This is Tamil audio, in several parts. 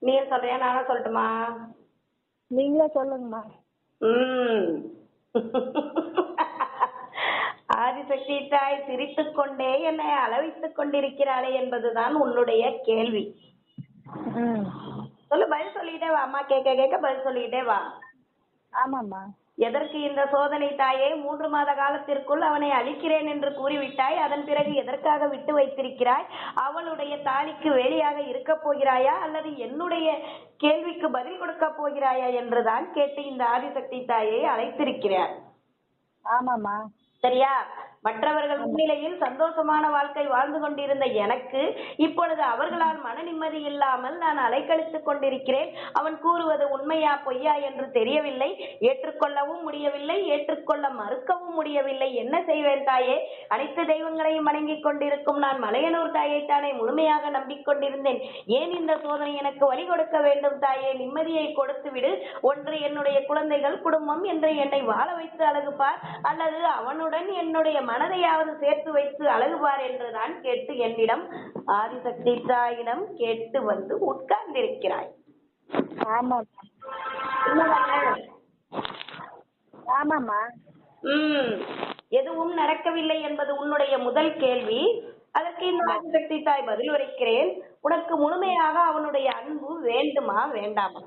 நீ சொல்றியா? நானா சொல்லட்டுமா? நீங்களே சொல்லுங்கம்மா. ம். ஆதிசக்தி தாய் சிரித்துக் கொண்டே என்னை அளவித்துக் கொண்டிருக்கிறாளே என்பதுதான் உன்னுடைய கேள்வி. சொல்லு பதில் சொல்லிட்டே வா அம்மா கேட்க கேட்க பதில் சொல்லிக்கிட்டே வா. ஆமாம்மா. எதற்கு இந்த சோதனை தாயே? மூன்று மாத காலத்திற்குள் அவனை அழிக்கிறேன் என்று கூறிவிட்டாய். அதன் பிறகு எதற்காக விட்டு வைத்திருக்கிறாய்? அவளுடைய தாலிக்கு வேலியாக இருக்க போகிறாயா? அல்லது என்னுடைய கேள்விக்கு பதில் கொடுக்க போகிறாயா என்றுதான் கேட்டு இந்த ஆதிசக்தி தாயை அழைத்திருக்கிறார். ஆமாம்மா. சரியா? மற்றவர்கள் முன்னிலையில் சந்தோஷமான வாழ்க்கை வாழ்ந்து கொண்டிருந்த எனக்கு இப்பொழுது அவர்களால் மன நிம்மதி இல்லாமல் நான் அலைக்கழித்துக் கொண்டிருக்கிறேன். அவன் கூறுவது உண்மையா பொய்யா என்று தெரியவில்லை. ஏற்றுக்கொள்ளவும் முடியவில்லை. ஏற்றுக்கொள்ள மறுக்கவும் முடியவில்லை. என்ன செய்வேன் தாயே? அனைத்து தெய்வங்களையும் வணங்கிக் கொண்டிருக்கும் நான் மலையனூர் தாயைத்தானே முழுமையாக நம்பிக்கொண்டிருந்தேன். ஏன் இந்த சோதனை எனக்கு வழி கொடுக்க வேண்டும் தாயே? நிம்மதியை கொடுத்து விடு ஒன்று என்னுடைய குழந்தைகள் குடும்பம் என்று என்னை வாழ வைத்து அழகு பார் அல்லது அவனுடன் என்னுடைய மனதையாவது சேர்த்து வைத்து அழகு பார் என்றுதான் கேட்டு என்னிடம் ஆதிசக்தி தாயிடம் கேட்டு வந்து உட்கார்ந்திருக்கிறாய். ஆமாம்மா. உண்மைதானே? ஆமாம்மா. ம் எதுவும் நடக்கவில்லை என்பது உன்னுடைய முதல் கேள்வி. அதற்கு இந்த ஆதிசக்தி தாய் பதில் உரைக்கிறேன் உனக்கு முழுமையாக அவனுடைய அன்பு வேண்டுமா வேண்டாமா?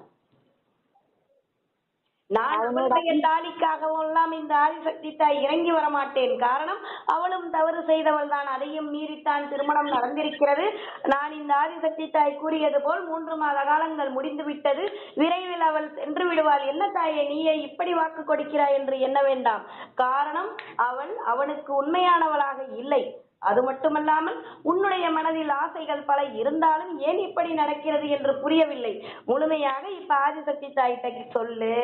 நான் அவனுடைய தாலிக்காகவும் எல்லாம் இந்த ஆதிசக்தி தாய் இறங்கி வர மாட்டேன் காரணம் அவளும் தவறு செய்தவள் தான். அதையும் மீறித்தான் திருமணம் நடந்திருக்கிறது. நான் இந்த ஆதிசக்தி தாய் கூறியது போல் மூன்று மாத காலங்கள் முடிந்து விட்டது. விரைவில் அவள் சென்று விடுவாள். என்ன தாயே நீயே இப்படி வாக்கு கொடுக்கிறாய் என்று எண்ண வேண்டாம். காரணம் அவள் அவனுக்கு உண்மையானவளாக இல்லை. அது மட்டுமல்லாமல் உன்னுடைய மனதில் ஆசைகள் பல இருந்தாலும் ஏன் இப்படி நடக்கிறது என்று புரியவில்லை. முழுமையாக இப்ப ஆதிசக்தி தாயிட்ட சொல்லு.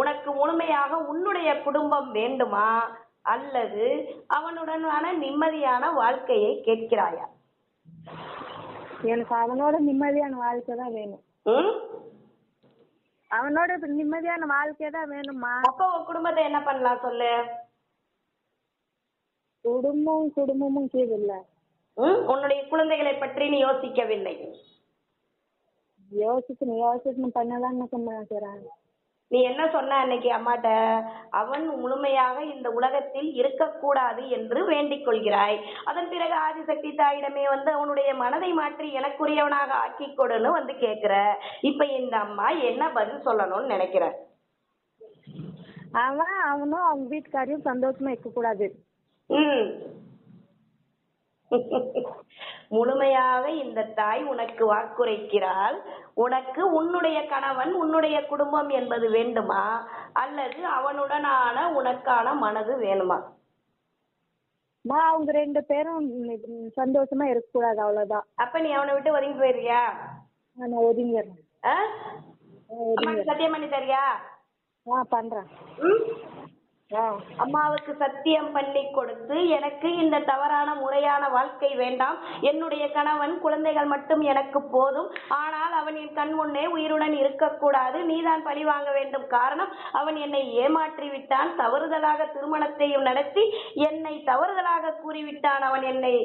உனக்கு முழுமையாக உன்னுடைய குடும்பம் வேண்டுமா? அல்லது அவனுடனான நிம்மதியான வாழ்க்கையை கேட்கிறாயா? எனக்கு அவனோட நிம்மதியான வாழ்க்கை தான் வேணும்? அவனோட நிம்மதியான வாழ்க்கை தான் வேணும்மா. அப்ப குடும்பத்தை என்ன பண்ணலாம் சொல்லு? குடும்பம் குடும்பமும் இல்ல ம்? உன்னுடைய குழந்தைகளை பற்றி நீ யோசிக்கவில்லை. யோசிக்கணும் யோசிக்கணும் பண்ணலாம்னு சொன்னான் நீ என்ன சொன்ன அன்னைக்கு அம்மாட்ட? அவன் முழுமையாக இந்த உலகத்தில் இருக்கக்கூடாது என்று வேண்டிக் கொள்கிறாய். அதன் பிறகு ஆதிசக்தி தாயிடமே வந்து அவனுடைய மனதை மாற்றி எனக்குரியவனாக ஆக்கி கொடுன்னு வந்து கேக்குற. இப்ப இந்த அம்மா என்ன பதில் சொல்லணும்னு நினைக்கிற? அவன் அவனும் அவங்க வீட்டுக்காரையும் சந்தோஷமா இருக்கக்கூடாது. ம். முழுமையாக இந்த தாய் உனக்கு வாக்குரைக்கிறாள். உனக்கு உன்னுடைய கணவன் உன்னுடைய குடும்பம் என்பது வேண்டுமா? அல்லது அவனுடனான உனக்கான மனது வேணுமா? மா அவங்க ரெண்டு பேரும் ம், சந்தோஷமா இருக்கக்கூடாது அவ்வளவுதான். அப்ப நீ அவனை விட்டு ஒதுங்கி போயிருக்கியா? நான் ஒதுங்கிடுறேன். ஆ? நான் அம்மாக்கு சத்தியம் பண்ணி தரியா ஆ பண்றேன். ம்? அம்மாவுக்கு சத்தியம் பண்ணி கொடுத்து எனக்கு இந்த தவறான முறையான வாழ்க்கை வேண்டாம். என்னுடைய கணவன் குழந்தைகள் மட்டும் எனக்கு போதும். ஆனால் அவன் என் கண் முன்னே உயிருடன் இருக்கக்கூடாது. நீதான் பழி வாங்க வேண்டும். காரணம் அவன் என்னை ஏமாற்றி விட்டான் தவறுதலாக திருமணத்தையும் நடத்தி என்னை தவறுதலாக கூறிவிட்டான். அவன் என்னை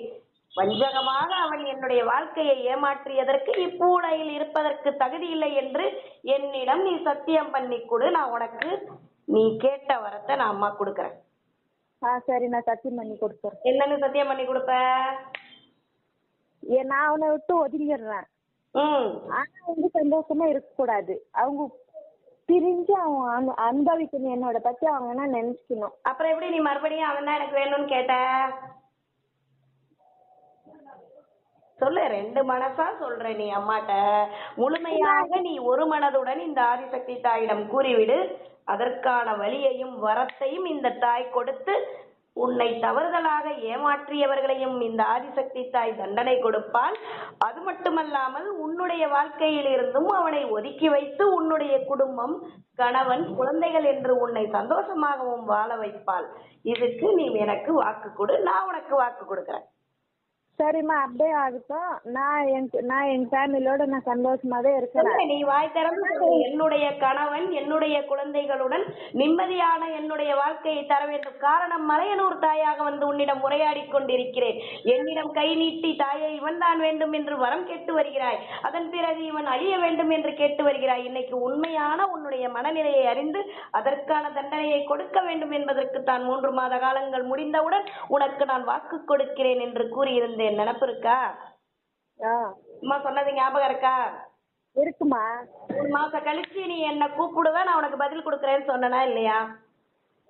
வஞ்சகமாக அவன் என்னுடைய வாழ்க்கையை ஏமாற்றியதற்கு இப்பூடையில் இருப்பதற்கு தகுதி இல்லை என்று என்னிடம் நீ சத்தியம் பண்ணி கொடு. நான் உனக்கு நீ கேட்ட வரத்தை நான் அம்மா கொடுக்கறேன். ஆ சரி நான் சத்தியம் பண்ணி கொடுத்துறேன் என்னன்னு சத்தியம் பண்ணி கொடுப்ப? ஏ நான் அவனை விட்டு ஒதுங்கிடுறேன். ம். ஆனா வந்து சந்தோஷமா இருக்கக்கூடாது. அவங்க பிரிஞ்சு அவன் அனு- அனுபவிக்கணும். என்னோட பத்தி அவங்க என்ன நினைச்சுக்கணும். அப்புறம் எப்படி நீ மறுபடியும் அவன் தான் எனக்கு வேணும்னு கேட்ட? சொல்லு ரெண்டு மனசா சொல்ற நீ அம்மாட்ட. முழுமையாக நீ ஒரு மனதுடன் இந்த ஆதிசக்தி தாயிடம் கூறிவிடு. அதற்கான வழியையும் வரத்தையும் இந்த தாய் கொடுத்து உன்னை தவறுதலாக ஏமாற்றியவர்களையும் இந்த ஆதிசக்தி தாய் தண்டனை கொடுப்பாள். அது மட்டுமல்லாமல் உன்னுடைய வாழ்க்கையில் இருந்தும் அவனை ஒதுக்கி வைத்து உன்னுடைய குடும்பம் கணவன் குழந்தைகள் என்று உன்னை சந்தோஷமாகவும் வாழ வைப்பாள். இதுக்கு நீ எனக்கு வாக்கு கொடு நான் உனக்கு வாக்கு கொடுக்கிறேன். சரிம்மா அப்படியே ஆகட்டும். நான் என் நான் என் ஃபேமிலியோட நான் சந்தோஷமாவே இருக்கிறேன். நீ வாய் திறந்து என்னுடைய கணவன் என்னுடைய குழந்தைகளுடன் நிம்மதியான என்னுடைய வாழ்க்கையை தர வேண்டும். காரணம் மலையனூர் தாயாக வந்து உன்னிடம் உரையாடி கொண்டிருக்கிறேன். என்னிடம் கை நீட்டி தாயை இவன் தான் வேண்டும் என்று வரம் கேட்டு வருகிறாய். அதன் பிறகு இவன் அழிய வேண்டும் என்று கேட்டு வருகிறாய். இன்னைக்கு உண்மையான உன்னுடைய மனநிலையை அறிந்து அதற்கான தண்டனையை கொடுக்க வேண்டும் என்பதற்கு தான் மூன்று மாத காலங்கள் முடிந்தவுடன் உனக்கு நான் வாக்கு கொடுக்கிறேன் என்று கூறியிருந்தேன். நினப்பு இருக்கா? ஆ. அம்மா சொன்னது ஞாபகம் இருக்கா? இருக்குமா? மூணு மாசம் கழிச்சு நீ என்ன கூப்பிடுவ நான் உனக்கு பதில் கொடுக்கறேன்னு சொன்னனா இல்லையா?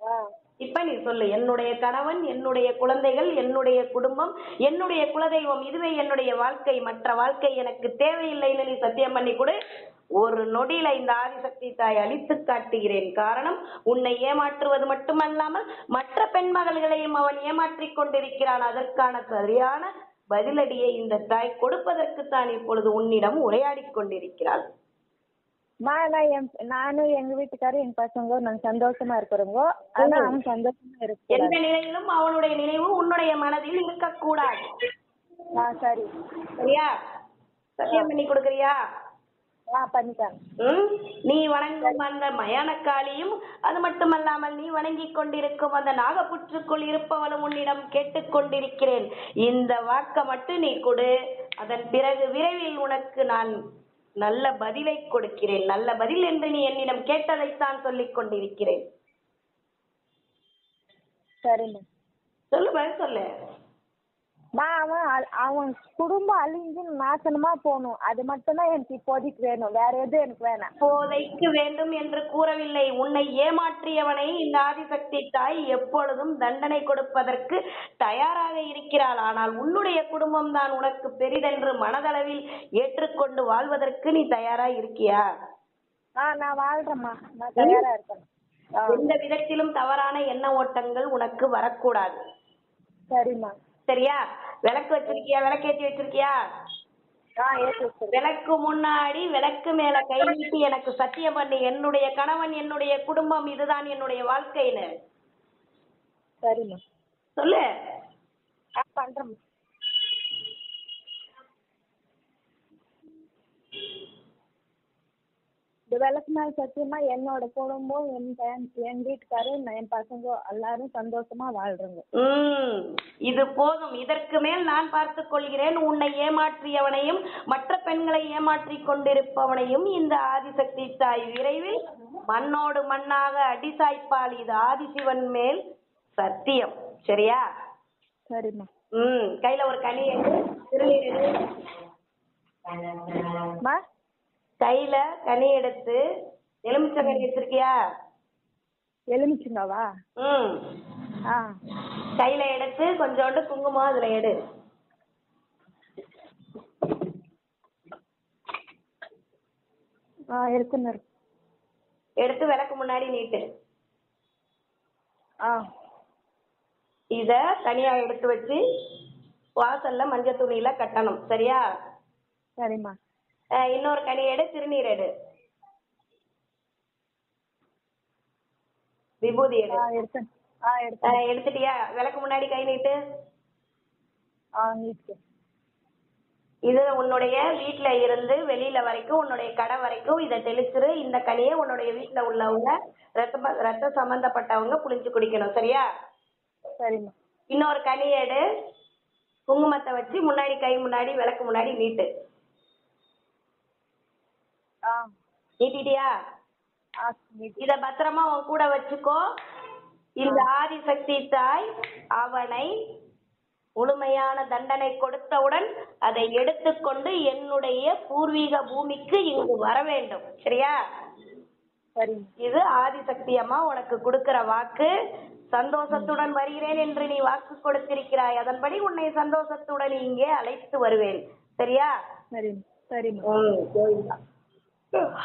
ஆ. இப்ப நீ சொல்லு என்னுடைய கணவன் என்னுடைய குழந்தைகள் என்னுடைய குடும்பம் என்னுடைய குலதெய்வம் இதுவே என்னுடைய வாழ்க்கை. மற்ற வாழ்க்கை எனக்கு தேவையில்லைன்னு நீ சத்தியம் பண்ணி கொடு. ஒரு நொடியில இந்த ஆதிசக்தி தாய் அழித்து காட்டுகிறேன். காரணம் உன்னை ஏமாற்றுவது மட்டுமல்லாமல் மற்ற பெண் மகள்களையும் அவன் ஏமாற்றிக் கொண்டிருக்கிறான். அதற்கான சரியான பதிலடியை இந்த தாய் கொடுப்பதற்கு தான் இப்பொழுது உன்னிடம் உரையாடிக் கொண்டிருக்கிறாள். நான் என் நானும் எங்க வீட்டுக்காரரும் எங்க பசங்க நாங்க சந்தோஷமா இருக்கிறோங்க. ஆனா அவன் சந்தோஷமா எந்த இருக்க நிலையிலும் அவனுடைய நினைவு உன்னுடைய மனதில் இருக்கக்கூடாது சரி. சரியா? சத்தியம் பண்ணி கொடுக்கறியா? நீ வணங்கும் அந்த மயானக்காளியும் அது மட்டுமல்லாமல் நீ வணங்கிக் கொண்டிருக்கும் அந்த நாகப்புற்றுக்குள் இருப்பவளும் உன்னிடம் கேட்டுக்கொண்டிருக்கிறேன் இந்த வாக்க மட்டும் நீ கொடு. அதன் பிறகு விரைவில் உனக்கு நான் நல்ல பதிலை கொடுக்கிறேன். நல்ல பதில் என்று நீ என்னிடம் கேட்டதைத்தான் சொல்லிக் கொண்டிருக்கிறேன். சரிம்மா. சொல்லு. மா அவன் அவன் குடும்பம் அழிஞ்சு நாசனமா போகணும். அது மட்டும்தான் எனக்கு இப்போதைக்கு வேணும். வேற எதுவும் எனக்கு வேணாம். இப்போதைக்கு வேண்டும் என்று கூறவில்லை. உன்னை ஏமாற்றியவனை இந்த ஆதிசக்தி தாய் எப்பொழுதும் தண்டனை கொடுப்பதற்கு தயாராக இருக்கிறாள். ஆனால் உன்னுடைய குடும்பம் தான் உனக்கு பெரிதென்று மனதளவில் ஏற்றுக்கொண்டு வாழ்வதற்கு நீ தயாரா இருக்கியா? ஆ நான் வாழ்றேம்மா. நான் தயாரா இருக்கேன். எந்த விதத்திலும் தவறான எண்ண ஓட்டங்கள் உனக்கு வரக்கூடாது. சரிம்மா. சரியா விளக்கு வச்சிருக்கியா? விளக்கேத்தி வச்சிருக்கியா? விளக்கு முன்னாடி விளக்கு மேல கை நீட்டி எனக்கு சத்தியம் பண்ணி. என்னுடைய கணவன் என்னுடைய குடும்பம் இதுதான் என்னுடைய வாழ்க்கைன்னு. சொல்லு ஆ பண்றேம்மா இந்த விளக்கு நாள் சத்தியமா என்னோட குடும்பம் என் என் வீட்டுக்காரர் என் பசங்க எல்லாரும் சந்தோஷமா வாழ்றோங்க. இது போதும். இதற்கு மேல் நான் பார்த்துக் கொள்கிறேன். உன்னை ஏமாற்றியவனையும் மற்ற பெண்களை ஏமாற்றிக் கொண்டிருப்பவனையும் இந்த ஆதிசக்தி தாய் விரைவில் மண்ணோடு மண்ணாக அடிசாய்ப்பாள். இது ஆதிசிவன் மேல் சத்தியம். சரியா? சரிம்மா. உம் கையில ஒரு கனி திருநீர் மா? கையில கனி எடுத்து எலுமிச்சங்கனி வச்சிருக்கியா? எலுமிச்சுங்கவா ம். ஆ. கையில எடுத்து கொஞ்சோண்டு குங்குமம் அதுல எடு. ஆ இருக்கு எடுத்து விளக்கு முன்னாடி நீட்டு. ஆ. இத தனியா எடுத்து வச்சு வாசல்ல மஞ்சள் துணியில கட்டணும். சரியா? சரிம்மா. இன்னொரு கனி எடு திருநீர் எடு. விபூதி எடு. எடுத்துட்டியா? விளக்கு முன்னாடி கை நீட்டு. இது உன்னுடைய வீட்ல இருந்து வெளியில வரைக்கும் உன்னுடைய கடை வரைக்கும் இதை தெளிச்சிரு. இந்த கனியை உன்னுடைய வீட்ல உள்ளவங்க ரத்த ரத்த சம்பந்தப்பட்டவங்க புளிஞ்சு குடிக்கணும் சரியா? சரிம்மா. இன்னொரு கனி எடு. குங்குமத்தை வச்சு முன்னாடி கை முன்னாடி விளக்கு முன்னாடி நீட்டு. ஆ. நீட்டிட்டியா இத பத்திரமா உன் கூட வச்சுக்கோ. இந்த ஆதிசக்தி தாய் அவனை முழுமையான தண்டனை கொடுத்தவுடன் அதை எடுத்துக்கொண்டு என்னுடைய பூர்வீக பூமிக்கு இங்கு வர வேண்டும். சரியா? சரிம்மா இது ஆதிசக்தி அம்மா உனக்கு கொடுக்கிற வாக்கு. சந்தோஷத்துடன் வருகிறேன் என்று நீ வாக்கு கொடுத்திருக்கிறாய். அதன்படி உன்னை சந்தோஷத்துடன் இங்கே அழைத்து வருவேன். சரியா? சரிம்மா. ம் கோவிந்தா